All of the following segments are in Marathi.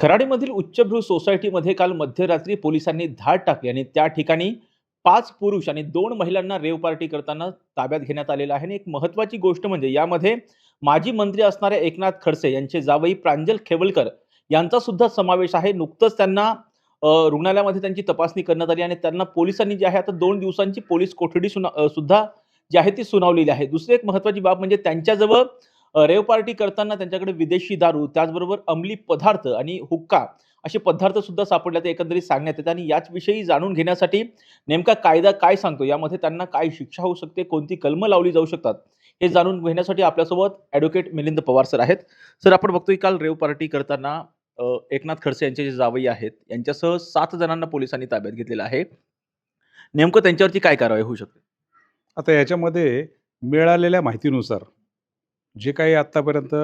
खराडीमधील उच्चभ्रू सोसायटीमध्ये काल मध्यरात्री पोलिसांनी धाड टाकली आणि त्या ठिकाणी पाच पुरुष आणि दोन महिलांना रेव पार्टी करताना ताब्यात घेण्यात आलेलं आहे. आणि एक महत्त्वाची गोष्ट म्हणजे यामध्ये माजी मंत्री असणारे एकनाथ खडसे यांचे जावई प्रांजल खेवलकर यांचा सुद्धा समावेश आहे. नुकतंच त्यांना रुग्णालयामध्ये त्यांची तपासणी करण्यात आली आणि त्यांना पोलिसांनी जे आहे आता दोन दिवसांची पोलीस कोठडी सुना सुद्धा जी आहे ती सुनावलेली आहे. दुसरी एक महत्त्वाची बाब म्हणजे त्यांच्याजवळ रेव पार्टी करताना त्यांच्याकडे विदेशी दारू त्याचबरोबर अंमली पदार्थ आणि हुक्का असे पदार्थ सुद्धा सापडल्याचे एकंदरीत सांगण्यात येते. आणि याचविषयी जाणून घेण्यासाठी नेमका कायदा काय सांगतो? यामध्ये त्यांना काय शिक्षा होऊ शकते? कोणती कलमं लावली जाऊ शकतात? हे जाणून घेण्यासाठी आपल्यासोबत ॲडव्होकेट मिलिंद पवार सर आहेत. सर आपण बघतोय काल रेव पार्टी करताना एकनाथ खडसे यांचे जे जावई आहेत यांच्यासह सात जणांना पोलिसांनी ताब्यात घेतलेलं आहे. नेमकं त्यांच्यावरती काय कारवाई होऊ शकते? आता याच्यामध्ये मिळालेल्या माहितीनुसार जे काही आत्तापर्यंत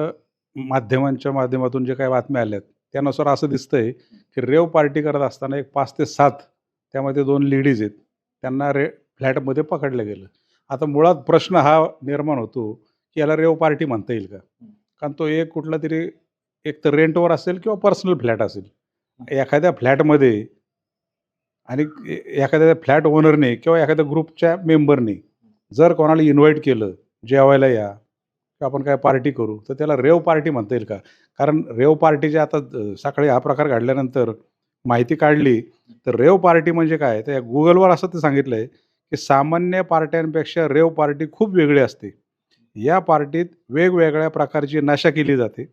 माध्यमांच्या माध्यमातून जे काही बातम्या आल्या आहेत त्यानुसार असं दिसतंय की रेव पार्टी करत असताना एक पाच ते सात त्यामध्ये दोन लेडीज आहेत त्यांना रे फ्लॅटमध्ये पकडलं गेलं. आता मुळात प्रश्न हा निर्माण होतो की याला रेव पार्टी म्हणता येईल का? कारण तो एक कुठला तरी एक तर रेंटवर असेल किंवा पर्सनल फ्लॅट असेल. एखाद्या फ्लॅटमध्ये आणि ए- एखाद्या फ्लॅट ओनरने किंवा एखाद्या ग्रुपच्या मेंबरने जर कोणाला इन्व्हाइट केलं जेवायला या आपण काय पार्टी करू? तर त्याला रेव पार्टी म्हणता येईल का? कारण रेव पार्टीचे आता अ, सकाळी हा प्रकार घडल्यानंतर माहिती काढली तर रेव पार्टी म्हणजे काय? तर या गुगलवर असं ते सांगितलं आहे की सामान्य पार्ट्यांपेक्षा रेव पार्टी खूप वेगळी असते. या पार्टीत वेगवेगळ्या प्रकारची नशा केली जाते.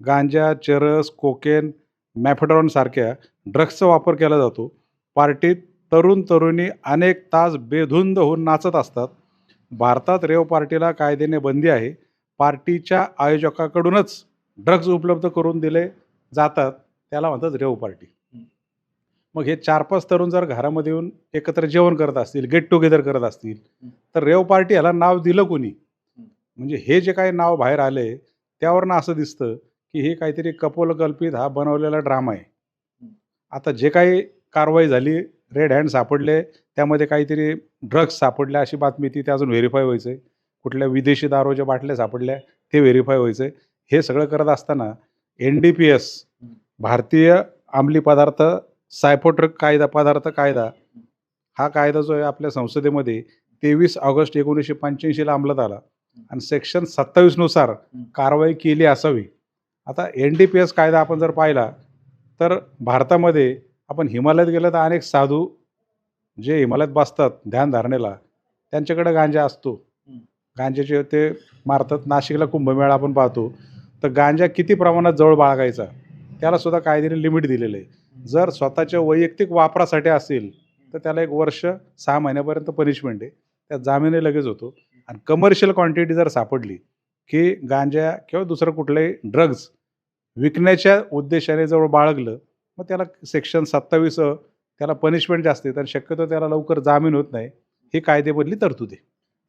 गांजा चरस कोकेन मॅफेडॉनसारख्या ड्रग्सचा वापर केला जातो. पार्टीत तरुण तरुणी अनेक तास बेधुंद होऊन नाचत असतात. भारतात रेव पार्टीला कायद्याने बंदी आहे. पार्टीच्या आयोजकाकडूनच ड्रग्ज उपलब्ध करून दिले जातात त्याला म्हणतात रेव पार्टी. मग हे चार पाच तरुण जर घरामध्ये येऊन एकत्र जेवण करत असतील गेट टुगेदर करत असतील तर रेव पार्टी ह्याला नाव दिलं कोणी? म्हणजे हे जे काही नाव बाहेर आले त्यावरनं असं दिसतं की हे काहीतरी कपोलकल्पित हा बनवलेला ड्रामा आहे. आता जे काही कारवाई झाली रेड हँड सापडले त्यामध्ये काहीतरी ड्रग्स सापडल्या अशी बातमी ती ते अजून व्हेरीफाय व्हायचं आहे कुठल्या विदेशी दारूच्या बाटल्या सापडल्या ते व्हेरीफाय व्हायचं हे सगळं करत असताना एन डी पी एस भारतीय अंमली पदार्थ सायफोट्रक कायदा पदार्थ कायदा हा कायदा जो आहे आपल्या संसदेमध्ये तेवीस ऑगस्ट एकोणीसशे पंच्याऐंशीला अंमलात आला. आणि सेक्शन सत्तावीसनुसार कारवाई केली असावी. आता एन डी पी एस कायदा आपण जर पाहिला तर भारतामध्ये आपण हिमालयात गेलं तर अनेक साधू जे हिमालयात बसतात ध्यानधारणेला त्यांच्याकडे गांजा असतो. गांज्याचे ते मारतात. नाशिकला कुंभमेळा आपण पाहतो. तर गांजा किती प्रमाणात जवळ बाळगायचा? त्याला सुद्धा कायद्याने लिमिट दिलेलं आहे. जर स्वतःच्या वैयक्तिक वापरासाठी असेल तर त्याला एक वर्ष सहा महिन्यापर्यंत पनिशमेंट आहे. त्या जामीनही लगेच होतो. आणि कमर्शियल क्वांटिटी जर सापडली की गांजा किंवा दुसरं कुठलंही ड्रग्ज विकण्याच्या उद्देशाने जवळ बाळगलं मग त्याला सेक्शन सत्तावीस त्याला पनिशमेंट जास्त आहे. तर शक्यतो त्याला लवकर जामीन होत नाही. ही कायदेबदली तरतूद आहे.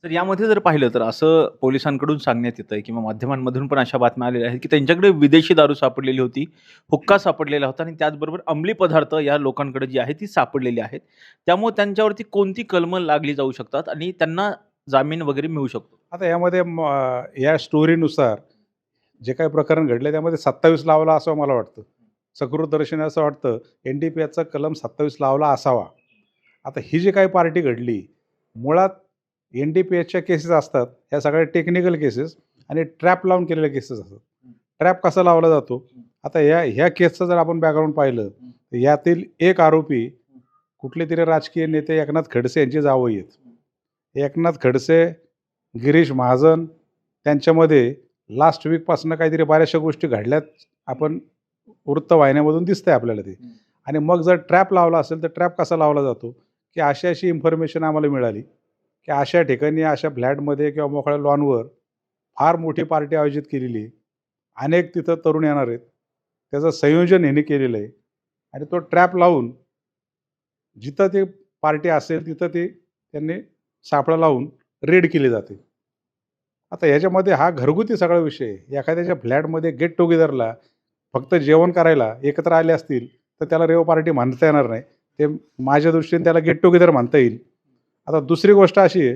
तर यामध्ये जर पाहिलं तर असं पोलिसांकडून सांगण्यात येतं किंवा माध्यमांमधून पण अशा बातम्या आलेल्या आहेत की त्यांच्याकडे विदेशी दारू सापडलेली होती हुक्का सापडलेला होता आणि त्याचबरोबर अंमली पदार्थ या लोकांकडे जी आहे ती सापडलेली आहेत. त्यामुळे त्यांच्यावरती कोणती कलमं लागली जाऊ शकतात आणि त्यांना जामीन वगैरे मिळू शकतो? आता यामध्ये म, या स्टोरीनुसार जे काही प्रकरण घडले त्यामध्ये सत्तावीस लावला असं मला वाटतं. सकृतदर्शन असं वाटतं. एन डी पी एचा कलम सत्तावीस लावला असावा. आता ही जी काही पार्टी घडली मुळात एन डी पी एचच्या केसेस असतात ह्या सगळ्या टेक्निकल केसेस आणि ट्रॅप लावून केलेल्या केसेस असतात. ट्रॅप कसा लावला जातो? आता या ह्या केसचं जर आपण बॅकग्राऊंड पाहिलं तर यातील एक आरोपी कुठले तरी राजकीय नेते एकनाथ खडसे यांची जावई आहेत. एकनाथ खडसे गिरीश महाजन त्यांच्यामध्ये लास्ट वीकपासून काहीतरी बऱ्याचशा गोष्टी घडल्यात आपण वृत्तवाहिन्यामधून दिसतंय आपल्याला ते. आणि मग जर ट्रॅप लावला असेल तर ट्रॅप कसा लावला जातो? की अशी अशी इन्फॉर्मेशन आम्हाला मिळाली. की अशा ठिकाणी अशा फ्लॅटमध्ये किंवा मोकळ्या लॉनवर फार मोठी पार्टी आयोजित केलेली अनेक तिथं तरुण येणार आहेत. त्याचं संयोजन ह्याने केलेलं आहे. आणि तो ट्रॅप लावून जिथं ते पार्टी असेल तिथं ते त्यांनी सापळा लावून रेड केली जाते. आता ह्याच्यामध्ये हा घरगुती सगळा विषय आहे. एखाद्याच्या फ्लॅटमध्ये गेट टुगेदरला फक्त जेवण करायला एकत्र आले असतील तर त्याला रेव पार्टी म्हणता येणार नाही. ते माझ्या दृष्टीने त्याला गेट टुगेदर म्हणता येईल. आता दुसरी गोष्ट अशी आहे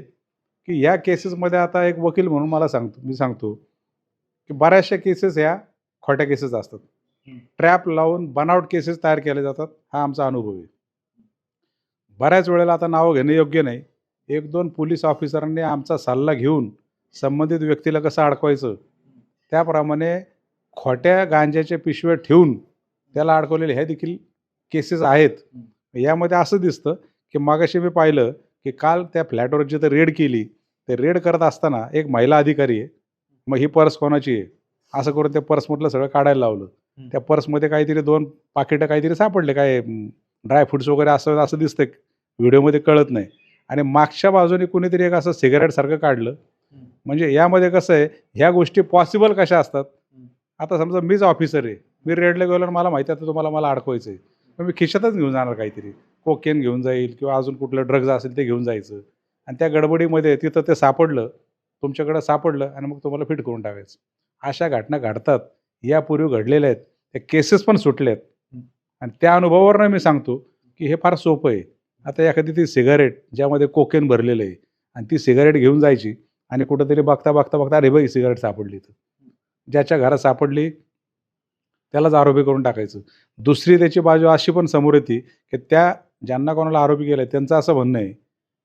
की या केसेसमध्ये आता एक वकील म्हणून मला सांगतो मी सांगतो की बऱ्याचशा केसेस ह्या खोट्या केसेस असतात. हं. ट्रॅप लावून बनावट केसेस तयार केले जातात हा आमचा अनुभव आहे. बऱ्याच वेळेला आता नावं घेणं योग्य नाही. एक दोन पोलीस ऑफिसरांनी आमचा सल्ला घेऊन संबंधित व्यक्तीला कसं अडकवायचं त्याप्रमाणे खोट्या गांजाच्या पिशव्या ठेवून त्याला अडकवलेले ह्या देखील केसेस आहेत. यामध्ये असं दिसतं की मागाशी मी पाहिलं की काल त्या फ्लॅटवर जिथं रेड केली ते रेड करत असताना एक महिला अधिकारी आहे. मग ही पर्स कोणाची आहे? असं करून त्या पर्समधलं सगळं काढायला लावलं. त्या पर्समध्ये काहीतरी दोन पाकिटं काहीतरी सापडले. काय ड्रायफ्रुट्स वगैरे असं असं दिसतंय. व्हिडिओमध्ये कळत नाही. आणि मागच्या बाजूने कुणीतरी एक असं सिगारेटसारखं काढलं. म्हणजे यामध्ये कसं आहे ह्या गोष्टी पॉसिबल कशा असतात? आता समजा मीच ऑफिसर आहे. मी रेडला गेलो आणि मला माहिती आहे तुम्हाला मला अडकवायचं आहे मग मी खिशातच घेऊन जाणार काहीतरी. कोकेन घेऊन जाईल किंवा अजून कुठलं ड्रग्ज असेल ते घेऊन जायचं. आणि त्या गडबडीमध्ये तिथं ते सापडलं तुमच्याकडं सापडलं आणि मग तुम्हाला फिट करून टाकायचं. अशा घटना घडतात. यापूर्वी घडलेल्या आहेत. त्या केसेस पण सुटल्या आहेत आणि त्या अनुभवावरनं मी सांगतो की हे फार सोपं आहे. आता एखादी ती सिगारेट ज्यामध्ये कोकेन भरलेलं आहे आणि ती सिगारेट घेऊन जायची आणि कुठंतरी बघता बघता बघता अरे बाई सिगारेट सापडली तर ज्याच्या घरात सापडली त्यालाच आरोपी करून टाकायचं. दुसरी त्याची बाजू अशी पण समोर येते की त्या ज्यांना कोणाला आरोपी केलं आहे त्यांचं असं म्हणणं आहे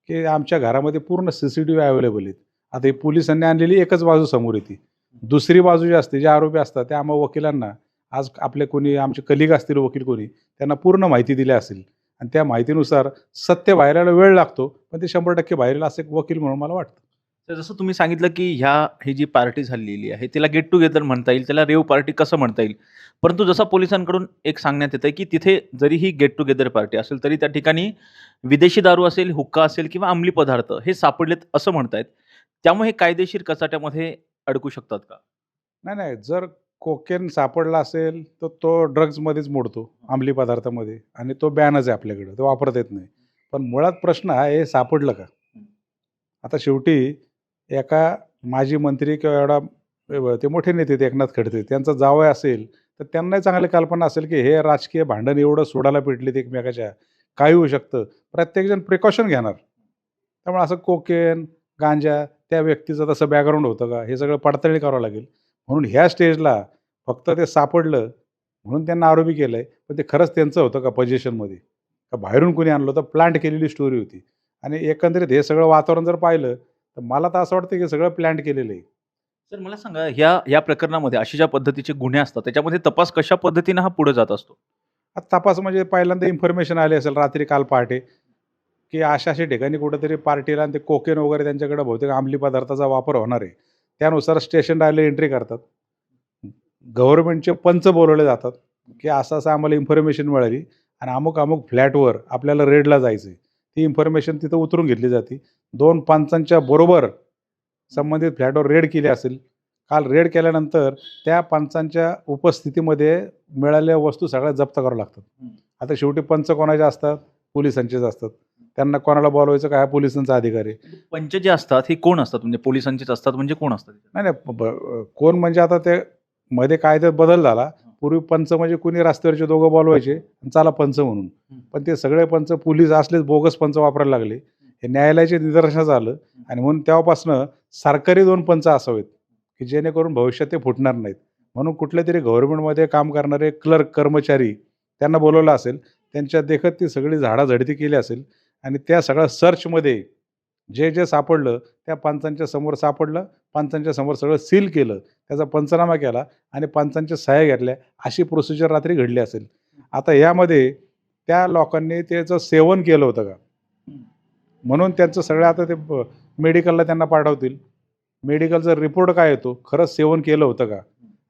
की आमच्या घरामध्ये पूर्ण C C T V available आहेत. आता ही पोलिसांनी आणलेली एकच बाजू समोर येते. दुसरी बाजू जी असते जे आरोपी असतात त्या आम्हा वकिलांना आज आपले कोणी आमचे कलिग असतील वकील कोणी त्यांना पूर्ण माहिती दिली असेल. आणि त्या माहितीनुसार सत्य बाहेर यायला वेळ लागतो पण ते शंभर टक्के बाहेर असं एक वकील म्हणून मला वाटतं. तर जसं तुम्ही सांगितलं की ह्या ही जी पार्टी झालेली आहे तिला गेट टुगेदर म्हणता येईल त्याला रेव पार्टी कसं म्हणता येईल? परंतु जसं पोलिसांकडून एक सांगण्यात येतं की तिथे जरी ही गेट टुगेदर पार्टी असेल तरी त्या ठिकाणी विदेशी दारू असेल हुक्का असेल किंवा अंमली पदार्थ हे सापडलेत असं म्हणतायत. त्यामुळे हे कायदेशीर कचाट्यामध्ये अडकू शकतात का? नाही नाही. जर कोकेन सापडला असेल तर तो ड्रग्जमध्येच मोडतो अंमली पदार्थामध्ये. आणि तो बॅनच आहे आपल्याकडं तो वापरता येत नाही. पण मुळात प्रश्न हा हे सापडलं का? आता शेवटी एका माजी मंत्री किंवा एवढा ते मोठे नेते ते एकनाथ खडसे त्यांचा जावय असेल तर त्यांनाही चांगली कल्पना असेल की हे राजकीय भांडण एवढं सोडायला पेटलेत एकमेकाच्या काय होऊ शकतं. प्रत्येकजण प्रिकॉशन घेणार. त्यामुळे असं कोकेन गांजा त्या व्यक्तीचं तसं बॅकग्राऊंड होतं का? हे सगळं पडताळणी करावं लागेल. म्हणून ह्या स्टेजला फक्त ते सापडलं म्हणून त्यांना आरोपी केलं आहे पण ते खरंच त्यांचं होतं का पोझिशनमध्ये का बाहेरून कोणी आणलं होतं? प्लांट केलेली स्टोरी होती. आणि एकंदरीत हे सगळं वातावरण जर पाहिलं तर मला तर असं वाटतं की सगळं प्लॅन्ट केलेलं आहे. सर मला सांगा ह्या या प्रकरणामध्ये अशा ज्या पद्धतीचे गुन्हे असतात त्याच्यामध्ये तपास कशा पद्धतीनं हा पुढे जात असतो? आता तपास म्हणजे पहिल्यांदा इन्फॉर्मेशन आली असेल रात्री काल पहाटे की अशा अशा ठिकाणी कुठंतरी पार्टीला आणि ते कोकेन वगैरे त्यांच्याकडे बहुतेक अंमली पदार्थाचा वापर होणार आहे. त्यानुसार स्टेशन राहिले एंट्री करतात. गव्हर्नमेंटचे पंच बोलवले जातात की असं असं आम्हाला इन्फॉर्मेशन मिळाली आणि अमुक अमुक फ्लॅटवर आपल्याला रेडला जायचं आहे ती इन्फॉर्मेशन तिथं उतरून घेतली जाते. दोन पंचांच्या बरोबर संबंधित फ्लॅटवर रेड केली असेल. काल रेड केल्यानंतर त्या पंचांच्या उपस्थितीमध्ये मिळालेल्या वस्तू सगळ्या जप्त कराव्या लागतात. आता शेवटी पंच कोणाचे असतात? पोलिसांचेच असतात. त्यांना कोणाला बोलवायचं? काय? पोलिसांचा अधिकार आहे. पंच जे असतात हे कोण असतात? म्हणजे पोलिसांचेच असतात म्हणजे कोण असतात? नाही नाही कोण म्हणजे आता ते मध्ये कायद्यात बदल झाला. पूर्वी पंच म्हणजे कुणी रस्त्यावरचे दोघं बोलवायचे आणि चला पंच म्हणून. पण ते सगळे पंच पोलीस असलेच बोगस पंच वापरायला लागले. हे न्यायालयाचे निदर्शनास आलं आणि म्हणून तेव्हापासनं सरकारी दोन पंच असावेत की जेणेकरून भविष्यात ते फुटणार नाहीत. म्हणून कुठल्या तरी गव्हर्नमेंटमध्ये काम करणारे क्लर्क कर्मचारी त्यांना बोलवलं असेल त्यांच्या देखत ती सगळी झाडाझडती केली असेल आणि त्या सगळ्या सर्चमध्ये जे जे सापडलं त्या पंचांच्या समोर सापडलं पंचांच्या समोर सगळं सील केलं त्याचा पंचनामा केला आणि पंचांच्या सहाय्या घेतल्या अशी प्रोसिजर रात्री घडली असेल. आता यामध्ये त्या लोकांनी त्याचं सेवन केलं होतं का? म्हणून त्यांचं सगळं आता ते मेडिकलला त्यांना पाठवतील. मेडिकलचा रिपोर्ट काय येतो? खरंच सेवन केलं होतं का?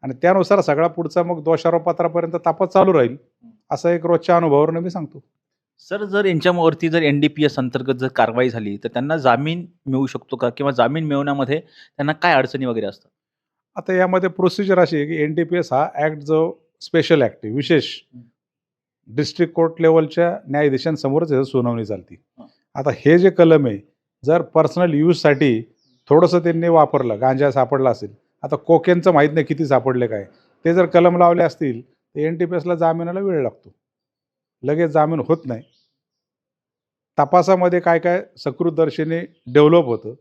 आणि त्यानुसार सगळा पुढचा मग दोषारोपपत्रापर्यंत तपास चालू राहील. असा एक रोजच्या अनुभवावरून मी सांगतो. सर जर यांच्यावरती जर एन डी पी एस अंतर्गत जर कारवाई झाली तर त्यांना जामीन मिळू शकतो का? किंवा जामीन मिळवण्यामध्ये त्यांना काय अडचणी वगैरे असतात? आता यामध्ये प्रोसिजर अशी आहे की एन डी पी एस हा ॲक्ट जो स्पेशल ॲक्ट आहे विशेष. डिस्ट्रिक्ट कोर्ट लेवलच्या न्यायाधीशांसमोरच याची सुनावणी चालते. आता हे जे कलम आहे जर पर्सनल यूजसाठी थोडंसं त्यांनी वापरलं गांजा सापडला असेल आता कोकेनचं माहीत नाही किती सापडले काय. ते जर कलम लावले असतील तर एन टी पी एसला जामिनाला वेळ लागतो. लगेच जामीन होत नाही. तपासामध्ये काय काय सकृतदर्शीने डेव्हलप होतं.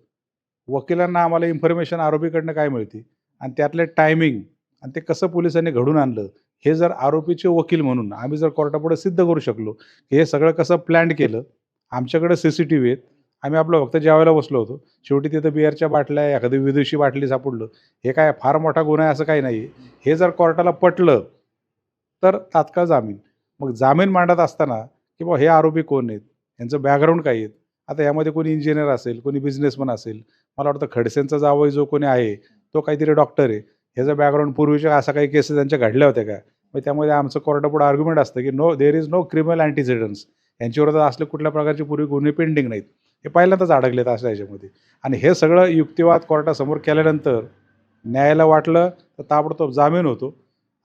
वकिलांना आम्हाला इन्फॉर्मेशन आरोपीकडनं काय मिळते? आणि त्यातले टायमिंग आणि ते कसं पोलिसांनी घडून आणलं? हे जर आरोपीचे वकील म्हणून आम्ही जर कोर्टापुढे सिद्ध करू शकलो की हे सगळं कसं प्लॅन केलं? आमच्याकडे सी सी टी व्ही आहेत. आम्ही आपलं फक्त जेवायला बसलो होतो. शेवटी तिथं बिअरच्या बाटल्या एखादी विदेशी बाटली सापडलं. हे काय फार मोठा गुन्हा आहे असं काही नाही हे जर कोर्टाला पटलं तर तात्काळ जामीन. मग जामीन मांडत असताना की बा हे आरोपी कोण आहेत? यांचं बॅकग्राऊंड काय आहेत? आता यामध्ये कोणी इंजिनियर असेल कोणी बिझनेसमन असेल. मला वाटतं खडसेंचा जावई जो कोणी आहे तो काहीतरी डॉक्टर आहे. ह्याचं बॅकग्राऊंड पूर्वीच्या असा काही केसेस त्यांच्या घडल्या होत्या का? मग त्यामध्ये आमचं कोर्टापुढे आर्ग्युमेंट असतं की no there is no criminal antecedents यांच्याविरोधात असले कुठल्या प्रकारचे पूर्वी गुन्हे पेंडिंग नाहीत. हे पहिल्यांदाच अडकलेत असं याच्यामध्ये आणि हे सगळं युक्तिवाद कोर्टासमोर केल्यानंतर न्यायाला वाटलं तर ताबडतोब जामीन होतो.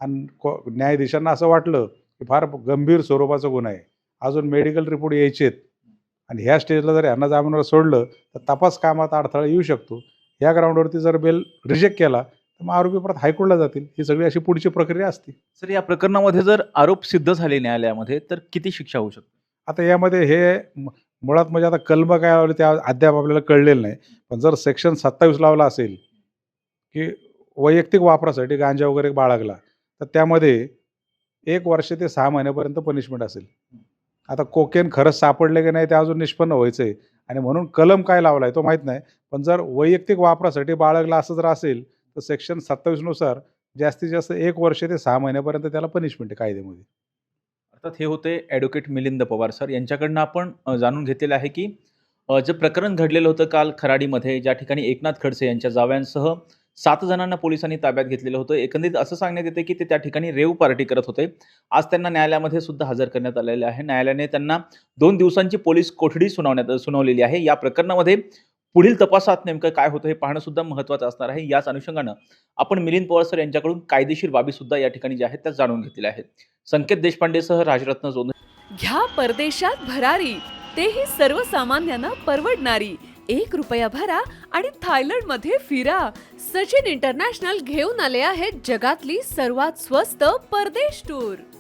आणि को न्यायाधीशांना असं वाटलं की फार गंभीर स्वरूपाचा गुन्हा आहे. अजून मेडिकल रिपोर्ट यायचे आहेत आणि ह्या स्टेजला जर यांना जामीनवर सोडलं तर तपास कामात अडथळा येऊ शकतो. या ग्राउंडवरती जर बेल रिजेक्ट केला तर मग आरोपी परत हायकोर्टला जातील. ही सगळी अशी पुढची प्रक्रिया असते. सर या प्रकरणामध्ये जर आरोप सिद्ध झाले न्यायालयामध्ये तर किती शिक्षा होऊ शकते आता यामध्ये हे म- मुळात म्हणजे आता कलम काय लावले त्या अद्याप आपल्याला कळलेलं नाही. पण जर सेक्शन सत्तावीस लावला असेल की वैयक्तिक वापरासाठी गांजा वगैरे बाळगला तर त्यामध्ये एक वर्ष ते सहा महिन्यापर्यंत पनिशमेंट असेल. आता कोकेन खरंच सापडले की नाही ते अजून निष्पन्न व्हायचं आहे आणि म्हणून कलम काय लावला आहे तो माहीत नाही. पण जर वैयक्तिक वापरासाठी बाळगला असं जर असेल तर सेक्शन सत्तावीसनुसार जास्तीत जास्त एक वर्ष ते सहा महिन्यापर्यंत त्याला पनिशमेंट आहे कायद्यामध्ये. अर्थात हे होते ॲडव्होकेट मिलिंद पवार सर. यांच्याकडनं आपण जाणून घेतलेलं आहे की जे प्रकरण घडलेलं होतं काल खराडीमध्ये ज्या ठिकाणी एकनाथ खडसे यांच्या जाव्यांसह सात जणांना पोलिसांनी ताब्यात घेतलेलं होतं. एकंदरीत असं सांगण्यात येते की ते त्या ठिकाणी रेव पार्टी करत होते. आज त्यांना न्यायालयामध्ये सुद्धा हजर करण्यात आलेले आहे. न्यायालयाने त्यांना दोन दिवसांची पोलीस कोठडी सुनावण्यात सुनावलेली आहे. या प्रकरणामध्ये पुढील तपासात नेमकं काय होतं हे पाहणं सुद्धा महत्त्वाचं असणार आहे. याच अनुषंगानं आपण मिलिंद पवार सर यांच्याकडून कायदेशीर बाबी सुद्धा या ठिकाणी ज्या आहेत त्या जाणून घेतलेल्या आहेत. संकेत देशपांडेसह राजरत्न जोन घ्या परदेशात भरारी तेही सर्वसामान्यांना परवडणारी. एक रुपया भरा आणि थायलंडमध्ये फिरा. सचिन इंटरनॅशनल घेऊन आले आहेत जगातली सर्वात स्वस्त परदेश टूर.